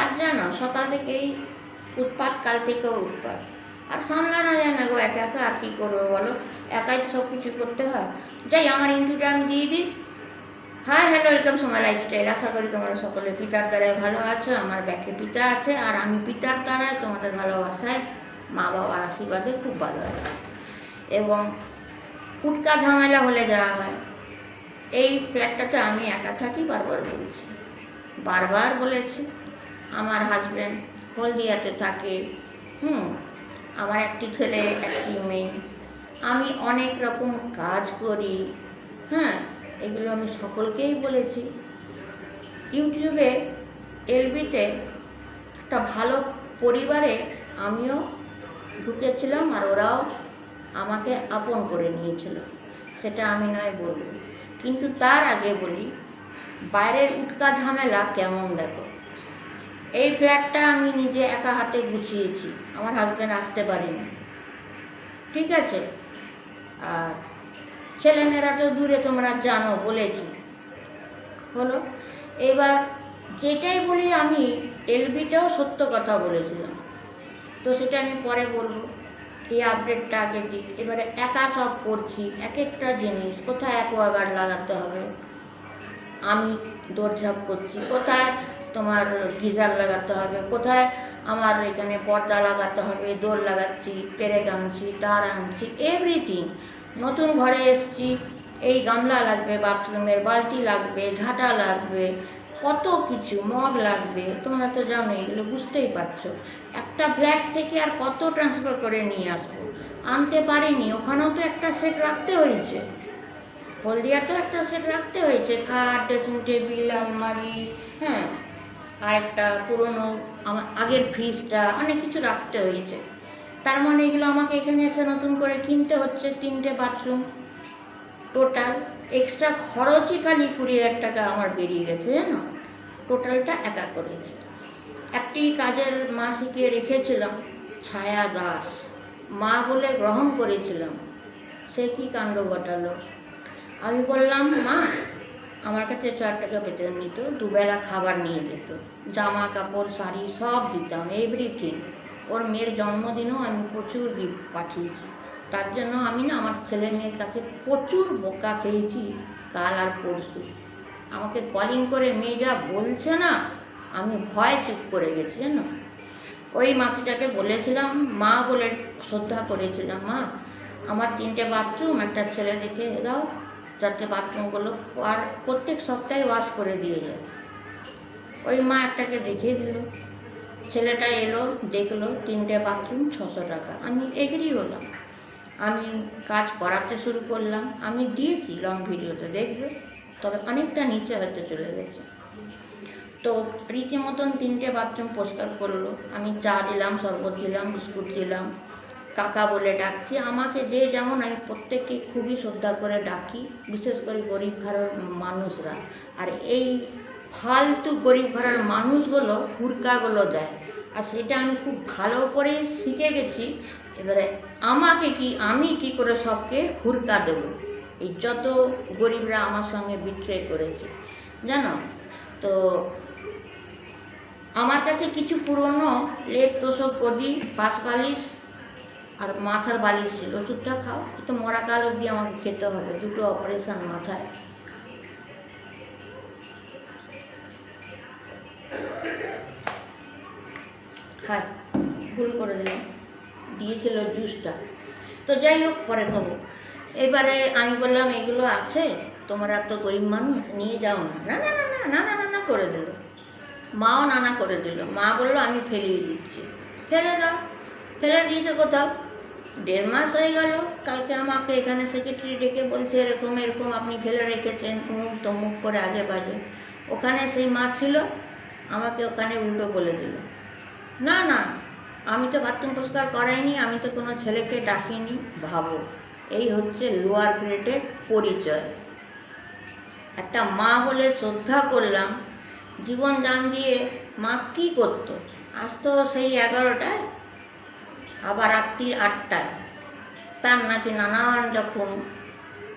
আর জানো, সকাল থেকেই উৎপাত, কাল থেকেও উৎপাত। আর সামলানো যায় না গো একা একা, আর কী করব বলো? একাই তো সব কিছু করতে হয়। যাই, আমার ইন্টুটা আমি দিয়ে দিই। Hi, hello, welcome Samay lifestyle. আশা করি তোমরা সকলে পিতার দ্বারায় ভালো আছো, আমার ব্যাকে পিতা আছে, আর আমি পিতার দ্বারায় তোমাদের ভালোবাসায় মা বাবার আশীর্বাদে খুব ভালো আছি। এবং ফুটকা ঝামেলা হলে যাওয়া হয়, এই ফ্ল্যাটটাতে আমি একা থাকি, বারবার বলেছি। বারবার বলেছি। আমার হাজব্যান্ড হলদিয়াতে থাকে। হুম, আমার একটি ছেলে, একটি মেয়ে। আমি অনেক রকম কাজ করি। হ্যাঁ এগুলো আমি সকলকেই বলেছি। ইউটিউবে, এলবিতে একটা ভালো পরিবারে আমিও ঢুকেছিলাম আর ওরাও আমাকে আপন করে নিয়েছিল। সেটা আমি নয় বলব। কিন্তু তার আগে বলি, বাইরের উটকা ঝামেলা কেমন দেখো? এই ফ্ল্যাটটা আমি নিজে একা হাতে গুছিয়েছি। আমার হাজব্যান্ড আসতে পারেনি। ঠিক আছে? আর ছেলেমেয়েরা তো দূরে, তোমরা জানো, বলেছি। হলো এবার যেটাই বলি আমি, এলবিটাও সত্য কথা বলেছিলাম। তো সেটা আমি পরে বলব। এই আপডেটটা আগে দিই। এবারে একা সব করছি এক একটা জিনিস। কোথায় অ্যাকোয়াগার্ড লাগাতে হবে? আমি দৌড়ঝাঁপ করছি। কোথায় তোমার গিজার লাগাতে হবে। কোথায়? আমার এখানে পর্দা লাগাতে হবে, দোল লাগাচ্ছি, পেরেক আনছি, তার আনছি এভরিথিং নতুন ঘরে এসছি, এই গামলা লাগবে বাথরুমের বালতি লাগবে, ঝাঁটা লাগবে, কত কিছু, মগ লাগবে। তোমরা তো জানো এগুলো বুঝতেই পারছ। একটা ফ্ল্যাট থেকে আর কত ট্রান্সফার করে নিয়ে আসব? আনতে পারিনি, ওখানেও তো একটা সেট রাখতে হয়েছে। হলদিয়াতেও একটা সেট রাখতে হয়েছে, খাট ড্রেসিং টেবিল আলমারি হ্যাঁ। আর একটা পুরনো আমার আগের ফ্রিজটা অনেক কিছু রাখতে হয়েছে। তার মানে এগুলো আমাকে এখানে এসে নতুন করে কিনতে হচ্ছে, তিনটে বাথরুম টোটাল এক্সট্রা খরচই খালি কুড়ি হাজার টাকা আমার বেরিয়ে গেছে, জানো? টোটালটা একা করেছে। একটি কাজের মা শিখিয়ে রেখেছিলাম, ছায়া দাস। মা বলে গ্রহণ করেছিলাম। সে কি কাণ্ড ঘটালো? আমি বললাম, মা আমার কাছে চার টাকা বেতন নিত, দুবেলা খাবার নিয়ে যেত। জামা কাপড় শাড়ি সব দিতাম এভরিথিং ওর মেয়ের জন্মদিনেও আমি প্রচুর গিফট পাঠিয়েছি। তার জন্য আমি না আমার ছেলে মেয়ের কাছে প্রচুর বোকা খেয়েছি কাল আর পরশু। আমাকে কলিং করে মেয়ে যা বলছে না, আমি ভয় চুপ করে গেছি, জানো? ওই মাসিটাকে বলেছিলাম, মা বলে শ্রদ্ধা করেছিলাম, মা, আমার তিনটে বাথরুম একটা ছেলে দেখে দাও। যাতে বাথরুমগুলো আর প্রত্যেক সপ্তাহে ওয়াশ করে দিয়ে যায় ওই মা একটাকে দেখিয়ে দিল। ছেলেটা এলো, দেখল তিনটে বাথরুম ছশো টাকা। আমি এগ্রি হলাম আমি কাজ করাতে শুরু করলাম। আমি দিয়েছি লং ভিডিওতে দেখবে? তবে অনেকটা নিচে হতে চলে গেছে। তো রীতিমতন তিনটে বাথরুম পরিষ্কার করল। আমি চা দিলাম, শরবত দিলাম, বিস্কুট দিলাম। কাকা বলে ডাকছি। আমাকে যে যেমন আমি প্রত্যেককে খুবই শ্রদ্ধা করে ডাকি, বিশেষ করে গরিব ঘরের মানুষরা। আর এই ফালতু গরিব ঘরের মানুষগুলো হুরকাগুলো দেয়। আর সেটা আমি খুব ভালো করে শিখে গেছি। এবারে আমাকে কি, আমি কি করে সবকে হুরকা দেবো? এই যত গরিবরা আমার সঙ্গে বিক্রয় করেছে, জানো? তো আমার কাছে কিছু পুরনো লেট তোষক গদি, পাশ বালিশ আর মাথার বালিশ ছিল ওষুধটা খাও। তো মরাকাল অবধি আমাকে খেতে হবে, দুটো অপারেশন মাথায়। খাই, ভুল করে দিলাম। দিয়েছিল জুসটা তো যাই হোক, পরে খাব। এবারে আমি বললাম, এগুলো আছে? তোমরা তো গরিব মানুষ, নিয়ে যাও না। না না না না না না না করে দিল। মাও নানা করে দিল। মা বলল, আমি ফেলিয়ে দিচ্ছি। ফেলে দাও। ফেলে দিয়েছে কোথাও? দেড় মাস হয়ে গেল। কালকে আমাকে এখানে সেক্রেটারি ডেকে বলছে, এরকম এরকম আপনি ফেলে রেখেছেন মুখ তমুক করে আগে বাজে। ওখানে সেই মা ছিল, আমাকে ওখানে উল্টো বলে দিল। না না, আমি তো বাথরুম পরিষ্কার করাইনি, আমি তো কোনো ছেলেকে ডাকিনি, ভাবো। এই হচ্ছে লোয়ার গ্রেডের পরিচয়। একটা মা বলে শ্রদ্ধা করলাম, জীবন দান দিয়ে মা কী করতো? আসতো সেই এগারোটায় আবার রাত্রির আটটায়। তার নাকি নানান রকম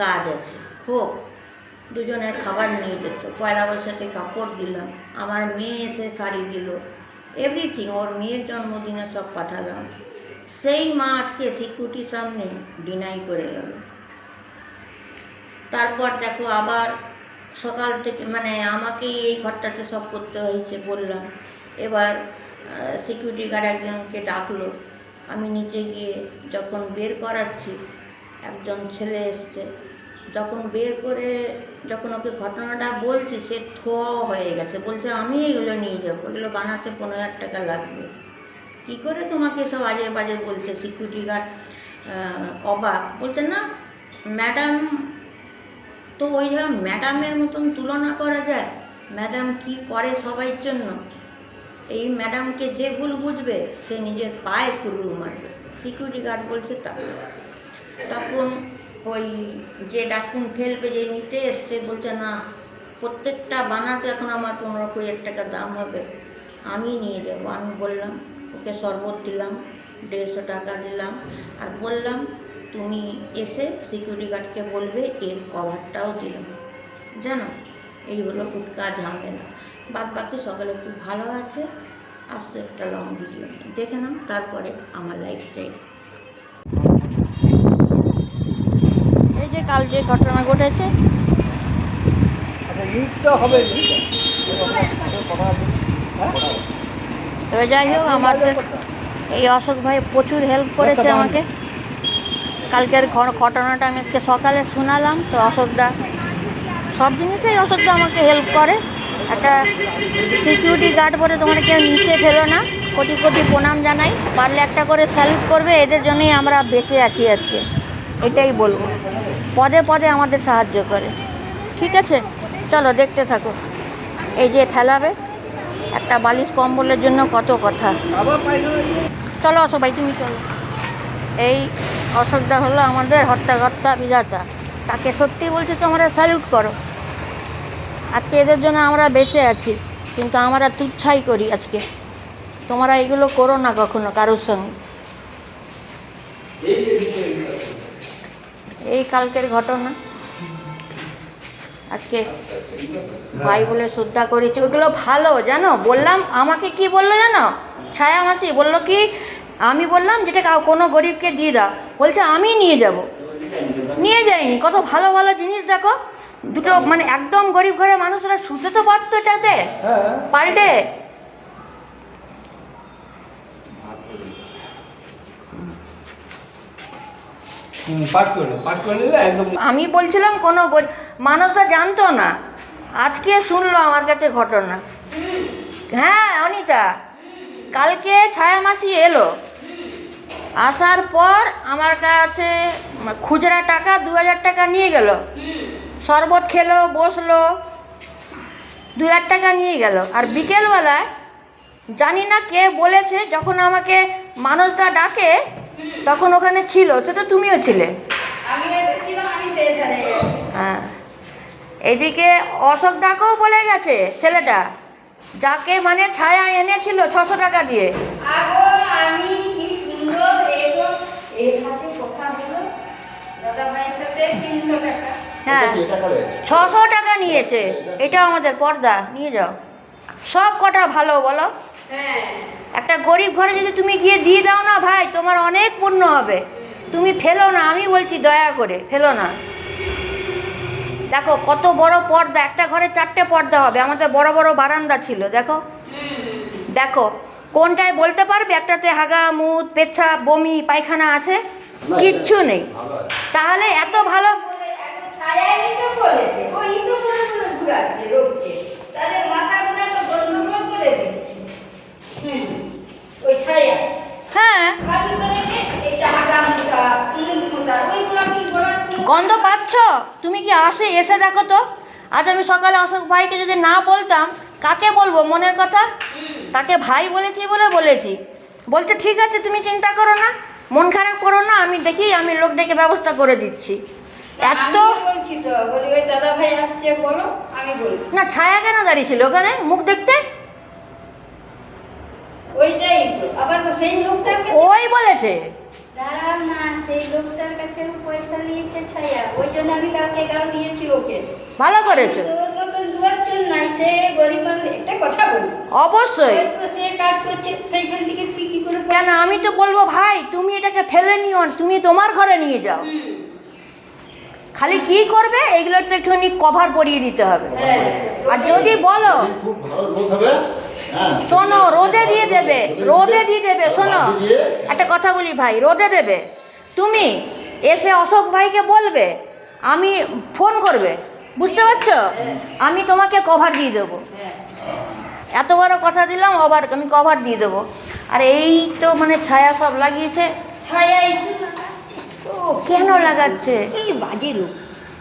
কাজ আছে। হোক, দুজনের খাবার নিয়ে যেত। পয়লা বৈশাখে কাপড় দিলাম আমার মেয়ে এসে শাড়ি দিল এভরিথিং ওর মেয়ের জন্মদিনে সব পাঠালাম। সেই মা আজকে সিকিউরিটির সামনে ডিনাই করে গেল। তারপর দেখো আবার সকাল থেকে মানে আমাকেই এই ঘরটাতে সব করতে হয়েছে বললাম। এবার সিকিউরিটি গার্ড একজনকে ডাকলো। আমি নিচে গিয়ে যখন বের করাচ্ছি, একজন ছেলে এসছে, যখন বের করে, যখন ওকে ঘটনাটা বলছি, সে থো হয়ে গেছে। বলছে, আমি এগুলো নিয়ে যাব, এগুলো বানাতে পনেরো হাজার টাকা লাগবে। কী করে তোমাকে সব আজে বাজে বলছে সিকিউরিটি গার্ড অবাক। বলছে, না ম্যাডাম তো ওই ম্যাডামের মতন তুলনা করা যায়। ম্যাডাম কি করে সবাই জন্য? এই ম্যাডামকে যে ভুল বুঝবে, সে নিজের পায়ে কুরুল মারবে। সিকিউরিটি গার্ড বলছে তা। তখন ওই যে ডাস্টবিন ফেলবে, যে নিতে এসছে, বলছে, না, প্রত্যেকটা বানাতে এখন আমার পনেরো কুড়ি টাকা দাম হবে। আমি নিয়ে যাব। আমি বললাম, ওকে শরবত দিলাম, দেড়শো টাকা দিলাম। আর বললাম, তুমি এসে সিকিউরিটি গার্ডকে বলবে, এর কভারটাও দিলাম। জানো, এই হলো হবে না। বাদ বাকি সকালে খুব ভালো আছে। আসছে একটা লং ভিডিও দেখে নাও তারপরে আমার লাইফস্টাইল এই যে কাল যে ঘটনা ঘটেছে। আচ্ছা তবে যাই হোক আমাদের এই অশোক ভাই প্রচুর হেল্প করেছে আমাকে। কালকের ঘটনাটা আমি সকালে শোনালাম তো অশোকদা সব জিনিসেই অশোকদা আমাকে হেল্প করে। একটা সিকিউরিটি গার্ড বলে তোমরা কেউ নিচে ফেলো না। কোটি কোটি প্রণাম জানাই। পারলে একটা করে স্যালুট করবে, এদের জন্যই আমরা বেঁচে আছি আজকে। এটাই বলব। পদে পদে আমাদের সাহায্য করে। ঠিক আছে? চলো, দেখতে থাকো। এই যে ঠেলাবে। একটা বালিশ কম্বলের জন্য কত কথা। চলো সবাই তুমি চলো। এই অশোকদা হলো আমাদের হর্তাকর্তা বিধাতা। তাকে সত্যি বলছি তোমরা স্যালুট করো। আজকে এদের জন্য আমরা বেঁচে আছি, কিন্তু আমরা তুচ্ছাই করি আজকে। তোমরা এগুলো করো না কখনো কারোর সঙ্গে। এই কালকের ঘটনা। আজকে ভাই বলে শ্রদ্ধা করেছি। ওগুলো ভালো, জানো? বললাম, আমাকে কি বলল জানো? ছায়া মাসি বলল কি, আমি বললাম যেটা কোনো গরিবকে দিয়ে দাও। বলছে, আমি নিয়ে যাব। নিয়ে যাইনি। কত ভালো ভালো জিনিস দেখো। দুটো মানে একদম গরিব ঘরে মানুষরা শুতে তো পারতো এটাতে। হ্যাঁ। পাল্টে। আমি বলছিলাম কোনো মানুষটা জানতো না। আজকে শুনলো আমার কাছে ঘটনা। হ্যাঁ অনিতা। কালকে ছায়া মাসি এলো। আসার পর আমার কাছে খুচরা টাকা দু হাজার টাকা নিয়ে গেল। শরবত খেলো, বসল, দু হাজার টাকা নিয়ে গেল। আর বিকেলবেলায়, জানি না কে বলেছে, যখন আমাকে মানুষদা ডাকে, তখন ওখানে ছিল। সে তো তুমিও ছিলে। হ্যাঁ। এদিকে অশোক দাকেও বলে গেছে, ছেলেটা, যাকে মানে ছায়া এনেছিল ছশো টাকা দিয়ে। দাদা ভাইয়ের সাথে তিনশো টাকা। হ্যাঁ। ছশো টাকা নিয়েছে। এটা আমাদের পর্দা। নিয়ে যাও। সব কটা ভালো বলো? হ্যাঁ। একটা গরিব ঘরে যদি তুমি গিয়ে দিয়ে দাও না ভাই তোমার অনেক পুণ্য হবে। তুমি ফেলো না আমি বলছি দয়া করে ফেলো না। দেখো কত বড় পর্দা। একটা ঘরে চারটে পর্দা হবে। আমাদের বড় বড় বারান্দা ছিল দেখো। দেখো কোনটায় বলতে পারবে? একটাতে হাগা মুদ পেচ্ছাপ বমি পায়খানা আছে? কিচ্ছু নেই। তাহলে এত ভালো বলে এখন ছায়াই তো বলেছে ওই তো ঘুরাচ্ছে লোককে তাদের মাথা তো গন্ডগোল করে দিচ্ছে হুম ওই ছায়া হ্যাঁ। খালি বলেছে এটা হাগা মুটা মুখ মুটা ওইগুলো কি বলার গন্ধ পাচ্ছ? তুমি কি আসে এসে দেখো তো। আজ আমি সকালে অশোক ভাইকে যদি না বলতাম কাকে বলব মনের কথা? তাকে ভাই বলেছি বলে বলেছি। বলতে ঠিক আছে তুমি চিন্তা করো না মন খারাপ করো না আমি দেখি আমি লোক ডেকে ব্যবস্থা করে দিচ্ছি। এত না ছায়া কেন দাঁড়িয়ে ছিল ওখানে? মুখ দেখতে? ওই বলেছে। ভালো করেছ। অবশ্যই। কেন আমি তো বলব ভাই তুমি এটাকে ফেলে নিও তুমি তোমার ঘরে নিয়ে যাও। খালি কি করবে, এগুলো তো একটুখানি কভার পরিয়ে দিতে হবে। আর যদি বলো, শোনো, রোদে দিয়ে দেবে, রোদে দিয়ে দেবে, শোনো, একটা কথা বলি ভাই, রোদে দেবে। তুমি এসে অশোক ভাইকে বলবে, আমি ফোন করবে, বুঝতে পারছ? আমি তোমাকে কভার দিয়ে দেবো। এত বড় কথা দিলাম, আবার আমি কভার দিয়ে দেবো। আর এই তো মানে ছায়া সব লাগিয়েছে। ছায়া কেন লাগাচ্ছে? এই বাজে লোক।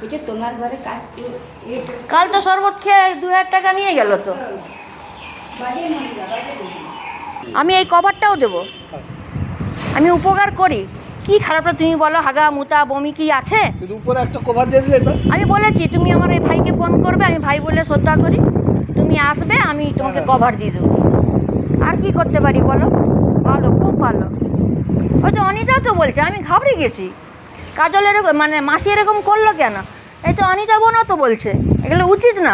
ওই যে তোমার ঘরে কাজ কাল তো শরবত খেয়ে দু হাজার টাকা নিয়ে গেল তো। মহিলা আমি এই কভারটাও দেবো। আমি উপকার করি। কি খারাপটা তুমি বলো হাগা মুতা বমি কি আছে? উপরে একটা কভার দিয়ে দিলে আমি বলেছি তুমি আমার এই ভাইকে ফোন করবে আমি ভাই বলে শ্রদ্ধা করি। তুমি আসবে আমি তোমাকে কভার দিয়ে দেবো। আর কি করতে পারি বলো? ভালো খুব ভালো। ওই তো অনিতাও তো বলছে আমি ঘাবড়ে গেছি। কাজল এরকম মানে মাসি এরকম করল কেন? এই তো অনিতা বোনও তো বলছে। এগুলো উচিত না।